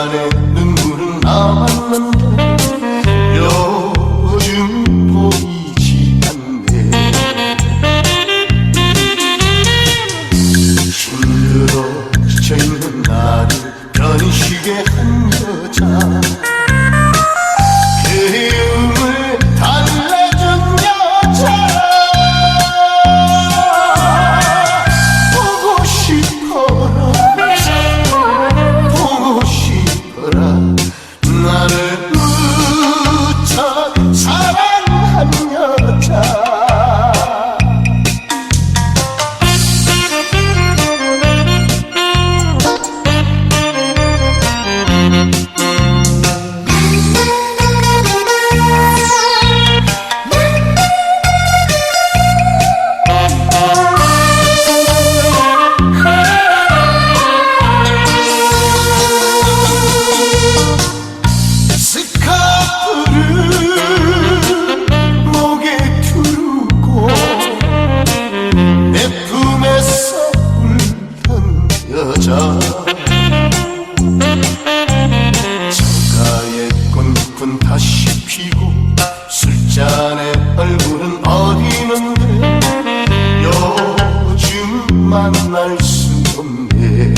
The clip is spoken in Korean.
만에 눈물은 남았는데 요즘 보이지 않네. 힘들어져 있는 나를 변식의 한 여자. God. 여자 창가에 꿈꾼 다시 피고 술잔에 얼굴은 어리는데 요즘 만날 수 없네.